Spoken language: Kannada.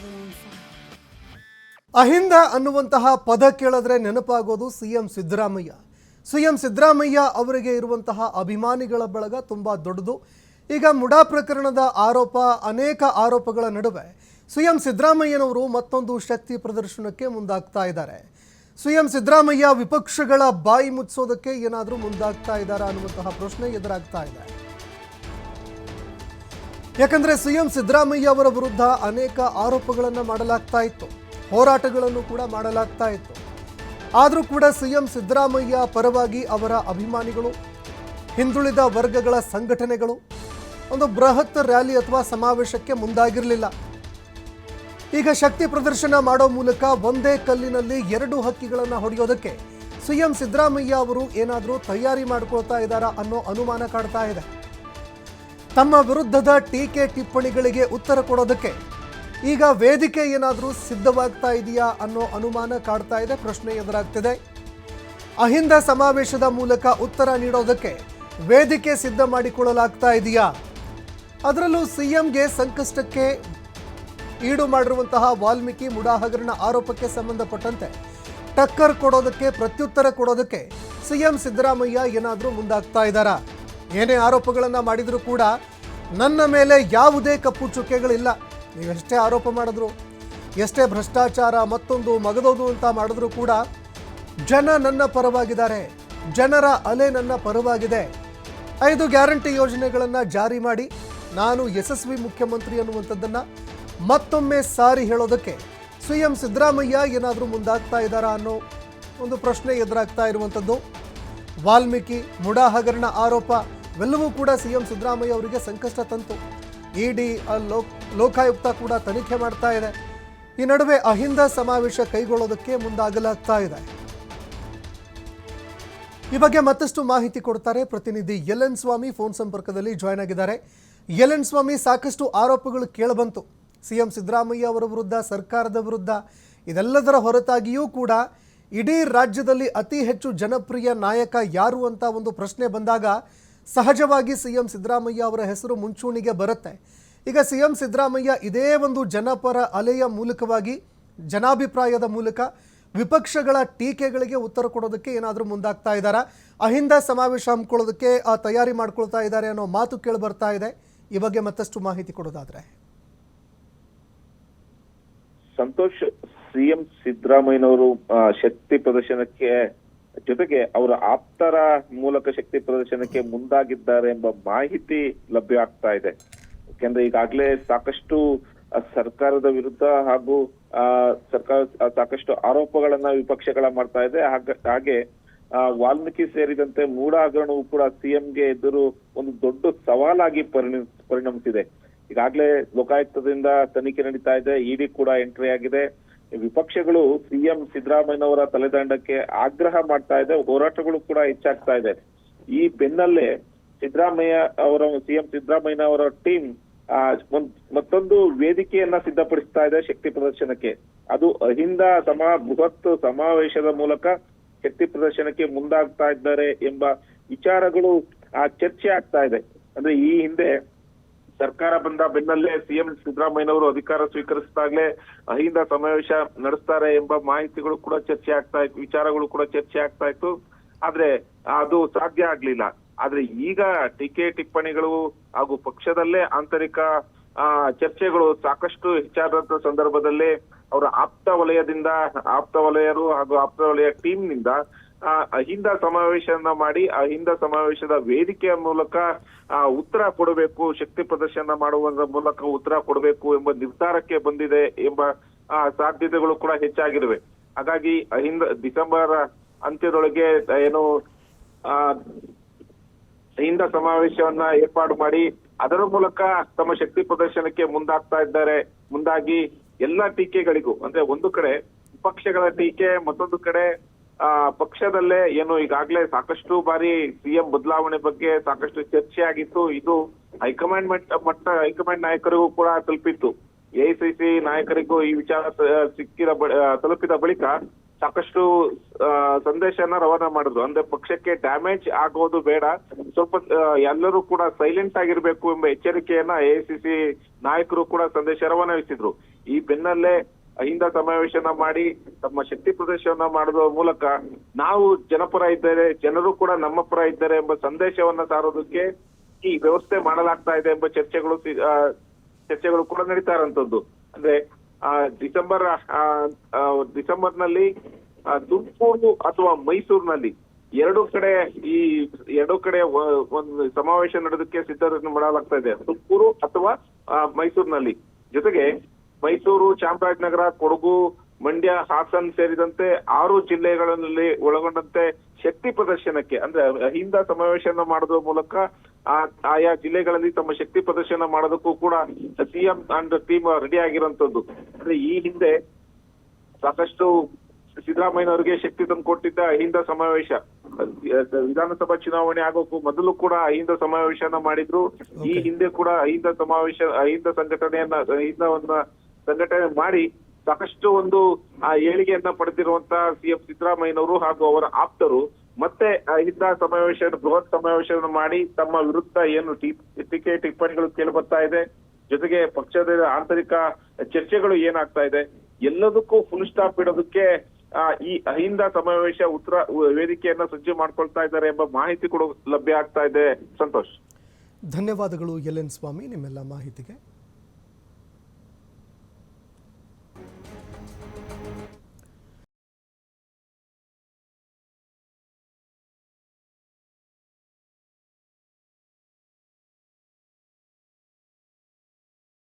775. ಅಹಿಂದ ಅನ್ನುವಂತಹ ಪದ ಕೇಳಿದ್ರೆ ನೆನಪಾಗೋದು C M Siddaramaiah. C Siddaramaiah ಅವರಿಗೆ ಇರುವಂತಹ ಅಭಿಮಾನಿಗಳ ಬಳಗ ತುಂಬಾ ದೊಡ್ಡದು. ಈಗ ಮುಡಾ ಪ್ರಕರಣದ ಆರೋಪ, ಅನೇಕ ಆರೋಪಗಳ ನಡುವೆ ಸಿ ಸಿದ್ದರಾಮಯ್ಯನವರು ಮತ್ತೊಂದು ಶಕ್ತಿ ಪ್ರದರ್ಶನಕ್ಕೆ ಮುಂದಾಗ್ತಾ ಇದ್ದಾರೆ. ಸಿ ಸಿದ್ದರಾಮಯ್ಯ ವಿಪಕ್ಷಗಳ ಬಾಯಿ ಮುಚ್ಚೋದಕ್ಕೆ ಏನಾದರೂ ಮುಂದಾಗ್ತಾ ಇದ್ದಾರಾ ಅನ್ನುವಂತಹ ಪ್ರಶ್ನೆ ಎದುರಾಗ್ತಾ ಇದೆ. ಯಾಕಂದ್ರೆ ಸಿಎಂ ಸಿದ್ದರಾಮಯ್ಯ ಅವರ ವಿರುದ್ಧ ಅನೇಕ ಆರೋಪಗಳನ್ನು ಮಾಡಲಾಗ್ತಾ ಇತ್ತು. ಹೋರಾಟಗಳನ್ನು ಕೂಡ ಮಾಡಲಾಗ್ತಾ ಇತ್ತು. ಆದರೂ ಕೂಡ ಸಿಎಂ ಸಿದ್ದರಾಮಯ್ಯ ಪರವಾಗಿ ಅವರ ಅಭಿಮಾನಿಗಳು, ಹಿಂದುಳಿದ ವರ್ಗಗಳ ಸಂಘಟನೆಗಳು ಒಂದು ಬೃಹತ್ ರ್ಯಾಲಿ ಅಥವಾ ಸಮಾವೇಶಕ್ಕೆ ಮುಂದಾಗಿರಲಿಲ್ಲ. ಈಗ ಶಕ್ತಿ ಪ್ರದರ್ಶನ ಮಾಡೋ ಮೂಲಕ ಒಂದೇ ಕಲ್ಲಿನಲ್ಲಿ ಎರಡು ಹಕ್ಕಿಗಳನ್ನು ಹೊಡೆಯೋದಕ್ಕೆ ಸಿಎಂ ಸಿದ್ದರಾಮಯ್ಯ ಅವರು ಏನಾದರೂ ತಯಾರಿ ಮಾಡ್ಕೊಳ್ತಾ ಇದ್ದಾರಾ ಅನ್ನೋ ಅನುಮಾನ ಕಾಡ್ತಾ ಇದೆ. ತಮ್ಮ ವಿರುದ್ಧದ ಟೀಕೆ ಟಿಪ್ಪಣಿಗಳಿಗೆ ಉತ್ತರ ಕೊಡೋದಕ್ಕೆ. ಈಗ ವೇದಿಕೆ ಏನಾದರೂ ಸಿದ್ಧವಾಗ್ತಾ ಇದೆಯಾ ಅನ್ನೋ ಅನುಮಾನ ಕಾಡ್ತಾ ಇದೆ, ಪ್ರಶ್ನೆ ಎದುರಾಗ್ತಿದೆ. ಅಹಿಂದ ಸಮಾವೇಶದ ಮೂಲಕ ಉತ್ತರ ನೀಡೋದಕ್ಕೆ ವೇದಿಕೆ ಸಿದ್ಧ ಮಾಡಿಕೊಳ್ಳಲಾಗ್ತಾ ಇದೆಯಾ? ಅದರಲ್ಲೂ ಸಿಎಂಗೆ ಸಂಕಷ್ಟಕ್ಕೆ ಈಡು ಮಾಡಿರುವಂತಹ ವಾಲ್ಮೀಕಿ ಮುಡಾಹಗರಣ ಆರೋಪಕ್ಕೆ ಸಂಬಂಧಪಟ್ಟಂತೆ ಟಕ್ಕರ್ ಕೊಡೋದಕ್ಕೆ ಪ್ರತ್ಯುತ್ತರ ಕೊಡೋದಕ್ಕೆ ಸಿಎಂ ಸಿದ್ದರಾಮಯ್ಯ ಏನಾದರೂ ಮುಂದಾಗ್ತಾ ಇದ್ದಾರಾ? ಏನೇ ಆರೋಪಗಳನ್ನು ಮಾಡಿದರೂ ಕೂಡ ನನ್ನ ಮೇಲೆ ಯಾವುದೇ ಕಪ್ಪು ಚುಕ್ಕೆಗಳಿಲ್ಲ. ನೀವೆಷ್ಟೇ ಆರೋಪ ಮಾಡಿದ್ರು, ಎಷ್ಟೇ ಭ್ರಷ್ಟಾಚಾರ ಮತ್ತೊಂದು ಮಗದೋದು ಅಂತ ಮಾಡಿದ್ರು ಕೂಡ ಜನ ನನ್ನ ಪರವಾಗಿದ್ದಾರೆ, ಜನರ ಅಲೆ ನನ್ನ ಪರವಾಗಿದೆ. ಐದು ಗ್ಯಾರಂಟಿ ಯೋಜನೆಗಳನ್ನು ಜಾರಿ ಮಾಡಿ ನಾನು ಯಶಸ್ವಿ ಮುಖ್ಯಮಂತ್ರಿ ಅನ್ನುವಂಥದ್ದನ್ನು ಮತ್ತೊಮ್ಮೆ ಸಾರಿ ಹೇಳೋದಕ್ಕೆ ಸಿ ಎಂ ಸಿದ್ದರಾಮಯ್ಯ ಏನಾದರೂ ಮುಂದಾಗ್ತಾ ಇದ್ದಾರಾ ಅನ್ನೋ ಒಂದು ಪ್ರಶ್ನೆ ಎದುರಾಗ್ತಾ ಇರುವಂಥದ್ದು. ವಾಲ್ಮೀಕಿ ಮುಡಾ ಹಗರಣ ಆರೋಪ. ಇವೆಲ್ಲವೂ ಕೂಡ ಸಿ ಎಂ ಸಿದ್ದರಾಮಯ್ಯ ಅವರಿಗೆ ಸಂಕಷ್ಟ ತಂತು. ಇಡಿ ಲೋಕ್, ಲೋಕಾಯುಕ್ತ ಕೂಡ ತನಿಖೆ ಮಾಡ್ತಾ ಇದೆ. ಈ ನಡುವೆ ಅಹಿಂದ ಸಮಾವೇಶ ಕೈಗೊಳ್ಳೋದಕ್ಕೆ ಮುಂದಾಗಲಾಗ್ತಾ ಇದೆ. ಈ ಬಗ್ಗೆ ಮತ್ತಷ್ಟು ಮಾಹಿತಿ ಕೊಡ್ತಾರೆ ಪ್ರತಿನಿಧಿ ಎಲ್ ಎನ್ ಸ್ವಾಮಿ ಫೋನ್ ಸಂಪರ್ಕದಲ್ಲಿ ಜಾಯ್ನ್ ಆಗಿದ್ದಾರೆ. ಎಲ್ ಎನ್ ಸ್ವಾಮಿ ಸಾಕಷ್ಟು ಆರೋಪಗಳು ಕೇಳಬಂತು. ಸಿಎಂ ಸಿದ್ದರಾಮಯ್ಯ ಅವರ ವಿರುದ್ಧ, ಸರ್ಕಾರದ ವಿರುದ್ಧ, ಇದೆಲ್ಲದರ ಹೊರತಾಗಿಯೂ ಕೂಡ ಇಡೀ ರಾಜ್ಯದಲ್ಲಿ ಅತಿ ಹೆಚ್ಚು ಜನಪ್ರಿಯ ನಾಯಕ ಯಾರು ಅಂತ ಒಂದು ಪ್ರಶ್ನೆ ಬಂದಾಗ ಸಹಜವಾಗಿ ಸಿಎಂ ಸಿದ್ದರಾಮಯ್ಯ ಅವರ ಹೆಸರು ಮುಂಚೂಣಿಗೆ ಬರುತ್ತೆ. ಈಗ ಸಿಎಂ ಸಿದ್ದರಾಮಯ್ಯ ಇದೇ ಒಂದು ಜನಪರ ಅಲೆಯ ಮೂಲಕವಾಗಿ, ಜನಾಭಿಪ್ರಾಯದ ಮೂಲಕ ವಿಪಕ್ಷಗಳ ಟೀಕೆಗಳಿಗೆ ಉತ್ತರ ಕೊಡೋದಕ್ಕೆ ಏನಾದರೂ ಮುಂದಾಗ್ತಾ ಇದ್ದಾರಾ? ಅಹಿಂದ ಸಮಾವೇಶ ಹಮ್ಮಿಕೊಳ್ಳೋದಕ್ಕೆ ತಯಾರಿ ಮಾಡ್ಕೊಳ್ತಾ ಇದ್ದಾರೆ ಅನ್ನೋ ಮಾತು ಕೇಳಿ ಬರ್ತಾ ಇದೆ. ಈ ಬಗ್ಗೆ ಮತ್ತಷ್ಟು ಮಾಹಿತಿ ಕೊಡೋದಾದ್ರೆ. ಸಂತೋಷ್, ಸಿಎಂ ಸಿದ್ದರಾಮಯ್ಯನವರು ಶಕ್ತಿ ಪ್ರದರ್ಶನಕ್ಕೆ ಜೊತೆಗೆ ಅವರ ಆಪ್ತರ ಮೂಲಕ ಶಕ್ತಿ ಪ್ರದರ್ಶನಕ್ಕೆ ಮುಂದಾಗಿದ್ದಾರೆ ಎಂಬ ಮಾಹಿತಿ ಲಭ್ಯ ಆಗ್ತಾ ಇದೆ. ಯಾಕೆಂದ್ರೆ ಈಗಾಗಲೇ ಸಾಕಷ್ಟು ಸರ್ಕಾರದ ವಿರುದ್ಧ ಹಾಗೂ ಸರ್ಕಾರ ಸಾಕಷ್ಟು ಆರೋಪಗಳನ್ನ ವಿಪಕ್ಷಗಳ ಮಾಡ್ತಾ ಇದೆ. ಹಾಗ- ವಾಲ್ಮೀಕಿ ಸೇರಿದಂತೆ ಮೂಡ ಹಗರಣವು ಕೂಡ ಸಿಎಂಗೆ ಎದುರು ಒಂದು ದೊಡ್ಡ ಸವಾಲಾಗಿ ಪರಿಣ, ಪರಿಣಮಿಸಿದೆ. ಈಗಾಗಲೇ ಲೋಕಾಯುಕ್ತದಿಂದ ತನಿಖೆ ನಡೀತಾ ಇದೆ. ಇಡಿ ಕೂಡ ಎಂಟ್ರಿ ಆಗಿದೆ. ವಿಪಕ್ಷಗಳು ಸಿಎಂ ಸಿದ್ದರಾಮಯ್ಯನವರ ತಲೆದಂಡಕ್ಕೆ ಆಗ್ರಹ ಮಾಡ್ತಾ ಇದೆ, ಹೋರಾಟಗಳು ಕೂಡ ಹೆಚ್ಚಾಗ್ತಾ ಇದೆ. ಈ ಬೆನ್ನಲ್ಲೇ ಸಿದ್ದರಾಮಯ್ಯ ಅವರ ಸಿಎಂ ಸಿದ್ದರಾಮಯ್ಯ ಅವರ ಟೀಮ್ ಮತ್ತೊಂದು ವೇದಿಕೆಯನ್ನ ಸಿದ್ಧಪಡಿಸ್ತಾ ಇದೆ ಶಕ್ತಿ ಪ್ರದರ್ಶನಕ್ಕೆ. ಅದು ಅಹಿಂದ ಸಮ, ಬೃಹತ್ ಸಮಾವೇಶದ ಮೂಲಕ ಶಕ್ತಿ ಪ್ರದರ್ಶನಕ್ಕೆ ಮುಂದಾಗ್ತಾ ಇದ್ದಾರೆ ಎಂಬ ವಿಚಾರಗಳು ಚರ್ಚೆ ಆಗ್ತಾ ಇದೆ. ಅಂದ್ರೆ ಈ ಹಿಂದೆ ಸರ್ಕಾರ ಬಂದ ಬೆನ್ನಲ್ಲೇ ಸಿಎಂ ಸಿದ್ದರಾಮಯ್ಯನವರು ಅಧಿಕಾರ ಸ್ವೀಕರಿಸಿದಾಗಲೇ ಅಹಿಂದ ಸಮಾವೇಶ ನಡೆಸ್ತಾರೆ ಎಂಬ ಮಾಹಿತಿಗಳು ಕೂಡ ಚರ್ಚೆ ಆಗ್ತಾ ಇತ್ತು, ವಿಚಾರಗಳು ಕೂಡ ಚರ್ಚೆ ಆಗ್ತಾ ಇತ್ತು. ಆದ್ರೆ ಅದು ಸಾಧ್ಯ ಆಗ್ಲಿಲ್ಲ. ಆದ್ರೆ ಈಗ ಟೀಕೆ, ಟಿಪ್ಪಣಿಗಳು ಹಾಗೂ ಪಕ್ಷದಲ್ಲೇ ಆಂತರಿಕ ಚರ್ಚೆಗಳು ಸಾಕಷ್ಟು ಹೆಚ್ಚಾದಂತ ಸಂದರ್ಭದಲ್ಲಿ ಅವರ ಆಪ್ತ ವಲಯದಿಂದ, ಆಪ್ತ ವಲಯರು ಹಾಗೂ ಆಪ್ತ ವಲಯ ಟೀಮ್ನಿಂದ ಅಹಿಂದ ಸಮಾವೇಶವನ್ನ ಮಾಡಿ ಅಹಿಂದ ಸಮಾವೇಶದ ವೇದಿಕೆಯ ಮೂಲಕ ಆ, ಉತ್ತರ ಕೊಡಬೇಕು ಶಕ್ತಿ ಪ್ರದರ್ಶನ ಮಾಡುವ ಮೂಲಕ ಉತ್ತರ ಕೊಡಬೇಕು ಎಂಬ ನಿರ್ಧಾರಕ್ಕೆ ಬಂದಿದೆ ಎಂಬ ಸಾಧ್ಯತೆಗಳು ಕೂಡ ಹೆಚ್ಚಾಗಿರುವೆ ಹಾಗಾಗಿ ಅಹಿಂದ ಡಿಸೆಂಬರ್ ಅಂತ್ಯದೊಳಗೆ ಏನು ಅಹಿಂದ ಸಮಾವೇಶವನ್ನ ಏರ್ಪಾಡು ಮಾಡಿ ಅದರ ಮೂಲಕ ತಮ್ಮ ಶಕ್ತಿ ಪ್ರದರ್ಶನಕ್ಕೆ ಮುಂದಾಗ್ತಾ ಇದ್ದಾರೆ. ಮುಂದಾಗಿ ಎಲ್ಲ ಟೀಕೆಗಳಿಗೂ ಅಂದ್ರೆ ಒಂದು ಕಡೆ ವಿಪಕ್ಷಗಳ ಟೀಕೆ ಮತ್ತೊಂದು ಕಡೆ ಪಕ್ಷದಲ್ಲೇ ಏನು ಈಗಾಗಲೇ ಸಾಕಷ್ಟು ಬಾರಿ ಸಿಎಂ ಬದಲಾವಣೆ ಬಗ್ಗೆ ಸಾಕಷ್ಟು ಚರ್ಚೆ ಆಗಿತ್ತು ಇದು ಹೈಕಮಾಂಡ್ ಮಟ್ಟ ಮಟ್ಟ, ಹೈಕಮಾಂಡ್ ನಾಯಕರಿಗೂ ಕೂಡ ತಲುಪಿತ್ತು. ಎಐಸಿಸಿ ನಾಯಕರಿಗೂ ಈ ವಿಚಾರ ಸಿಕ್ಕಿದ ತಲುಪಿದ ಬಳಿಕ ಸಾಕಷ್ಟು ಸಂದೇಶ ಸಂದೇಶನ ರವಾನಾ ಮಾಡಿದ್ರು. ಅಂದ್ರೆ ಪಕ್ಷಕ್ಕೆ ಡ್ಯಾಮೇಜ್ ಆಗೋದು ಬೇಡ. ಸ್ವಲ್ಪ ಎಲ್ಲರೂ ಕೂಡ ಸೈಲೆಂಟ್ ಆಗಿರ್ಬೇಕು ಎಂಬ ಎಚ್ಚರಿಕೆಯನ್ನ ಎಐಸಿಸಿ ನಾಯಕರು ಕೂಡ ಸಂದೇಶ ರವಾನಿಸಿದ್ರು. ಈ ಬೆನ್ನಲ್ಲೇ ಅಹಿಂದ ಸಮಾವೇಶನ ಮಾಡಿ ತಮ್ಮ ಶಕ್ತಿ ಪ್ರದರ್ಶನ ಮಾಡುವ ಮೂಲಕ ನಾವು ಜನಪರ ಇದ್ದಾರೆ ಜನರು ಕೂಡ ನಮ್ಮ ಪರ ಇದ್ದಾರೆ ಎಂಬ ಸಂದೇಶವನ್ನ ಸಾರೋದಕ್ಕೆ ಈ ವ್ಯವಸ್ಥೆ ಮಾಡಲಾಗ್ತಾ ಇದೆ ಎಂಬ ಚರ್ಚೆಗಳು ಚರ್ಚೆಗಳು ಕೂಡ ನಡೀತಾ ಇರೋಂಥದ್ದು ಅಂದ್ರೆ ಆ, ಡಿಸೆಂಬರ್ ಡಿಸೆಂಬರ್ನಲ್ಲಿ ಡಿಸೆಂಬರ್ನಲ್ಲಿ ಆ, ತುಮಕೂರು ಅಥವಾ ಮೈಸೂರಿನಲ್ಲಿ ಎರಡು ಕಡೆ ಈ ಎರಡು ಕಡೆ ಒಂದು ಸಮಾವೇಶ ನಡೆದಕ್ಕೆ ಸಿದ್ಧತೆ ಮಾಡಲಾಗ್ತಾ ಇದೆ. ತುಮಕೂರು ಅಥವಾ ಮೈಸೂರಿನಲ್ಲಿ. ಜೊತೆಗೆ ಮೈಸೂರು ಚಾಮರಾಜನಗರ ಕೊಡಗು ಮಂಡ್ಯ ಹಾಸನ್ ಸೇರಿದಂತೆ ಆರು ಜಿಲ್ಲೆಗಳಲ್ಲಿ ಒಳಗೊಂಡಂತೆ ಶಕ್ತಿ ಪ್ರದರ್ಶನಕ್ಕೆ ಅಂದ್ರೆ ಅಹಿಂದ ಸಮಾವೇಶನ ಮಾಡೋದ್ರ ಮೂಲಕ ಆ ಆಯಾ ಜಿಲ್ಲೆಗಳಲ್ಲಿ ತಮ್ಮ ಶಕ್ತಿ ಪ್ರದರ್ಶನ ಮಾಡೋದಕ್ಕೂ ಕೂಡ ಸಿಎಂ ಅಂಡ್ ಟೀಮ್ ರೆಡಿ ಆಗಿರುವಂತದ್ದು. ಅಂದ್ರೆ ಈ ಹಿಂದೆ ಸಾಕಷ್ಟು ಸಿದ್ದರಾಮಯ್ಯನವರಿಗೆ ಶಕ್ತಿ ತಂದುಕೊಟ್ಟಿದ್ದ ಅಹಿಂದ ಸಮಾವೇಶ. ವಿಧಾನಸಭಾ ಚುನಾವಣೆ ಆಗೋಕ್ಕೂ ಮೊದಲು ಕೂಡ ಅಹಿಂದ ಸಮಾವೇಶನ ಮಾಡಿದ್ರು. ಈ ಹಿಂದೆ ಕೂಡ ಅಹಿಂದ ಸಮಾವೇಶ ಅಹಿಂದ ಸಂಘಟನೆಯನ್ನ ಅಹಿಂದವನ್ನ ಸಂಘಟನೆ ಮಾಡಿ ಸಾಕಷ್ಟು ಒಂದು, ಆ, ಏಳಿಗೆಯನ್ನ ಪಡೆದಿರುವಂತ ಸಿಎಂ ಸಿದ್ದರಾಮಯ್ಯನವರು ಹಾಗೂ ಅವರ ಆಪ್ತರು ಮತ್ತೆ ಇಂತಹ ಸಮಾವೇಶ ಬೃಹತ್ ಸಮಾವೇಶವನ್ನು ಮಾಡಿ ತಮ್ಮ ವಿರುದ್ಧ ಏನು ಟೀಕೆ ಟಿಪ್ಪಣಿಗಳು ಕೇಳಿ ಬರ್ತಾ ಇದೆ. ಜೊತೆಗೆ ಪಕ್ಷದ ಆಂತರಿಕ ಚರ್ಚೆಗಳು ಏನಾಗ್ತಾ ಇದೆ. ಎಲ್ಲದಕ್ಕೂ ಫುಲ್ ಸ್ಟಾಪ್ ಇಡೋದಕ್ಕೆ ಈ ಅಹಿಂದ ಸಮಾವೇಶ ಉತ್ತರ ವೇದಿಕೆಯನ್ನ ಸಜ್ಜು ಮಾಡ್ಕೊಳ್ತಾ ಇದ್ದಾರೆ ಎಂಬ ಮಾಹಿತಿ ಕೂಡ ಲಭ್ಯ ಆಗ್ತಾ ಇದೆ. ಸಂತೋಷ್. ಧನ್ಯವಾದಗಳು ಎಲ್ ಸ್ವಾಮಿ, ನಿಮ್ಮೆಲ್ಲ ಮಾಹಿತಿಗೆ.